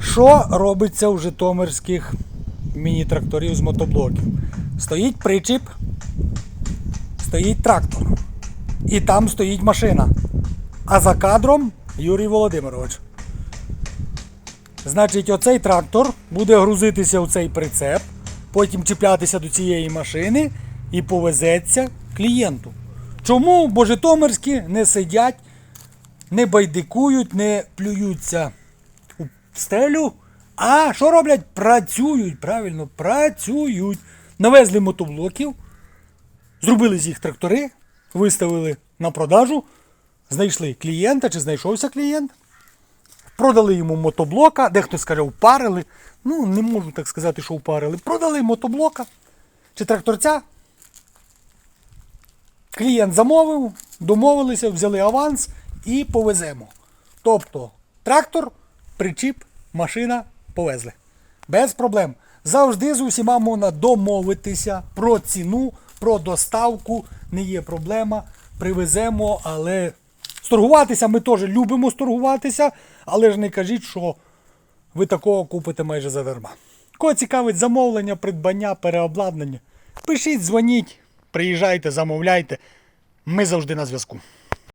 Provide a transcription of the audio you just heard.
Що робиться у житомирських міні-тракторів з мотоблоків? Стоїть причіп, стоїть трактор. І там стоїть машина. А за кадром Юрій Володимирович. Значить, оцей трактор буде грузитися в цей прицеп, потім чіплятися до цієї машини і повезеться клієнту. Чому? Бо житомирські не сидять, не байдикують, не плюються у стелю. А що роблять? Працюють, правильно, працюють. Навезли мотоблоків, зробили з їх трактори, виставили на продажу, знайшли клієнта чи знайшовся клієнт. Продали йому мотоблока, дехто скаже, впарили. Ну, не можу так сказати, що впарили. Продали мотоблока чи тракторця. Клієнт замовив, домовилися, взяли аванс і повеземо. Тобто трактор, причіп, машина повезли. Без проблем. Завжди з усіма можна домовитися про ціну, про доставку. Не є проблема. Привеземо, але сторгуватися ми теж любимо сторгуватися, але ж не кажіть, що ви такого купите майже задарма. Кого цікавить замовлення, придбання, переобладнання, пишіть, дзвоніть, приїжджайте, замовляйте. Ми завжди на зв'язку.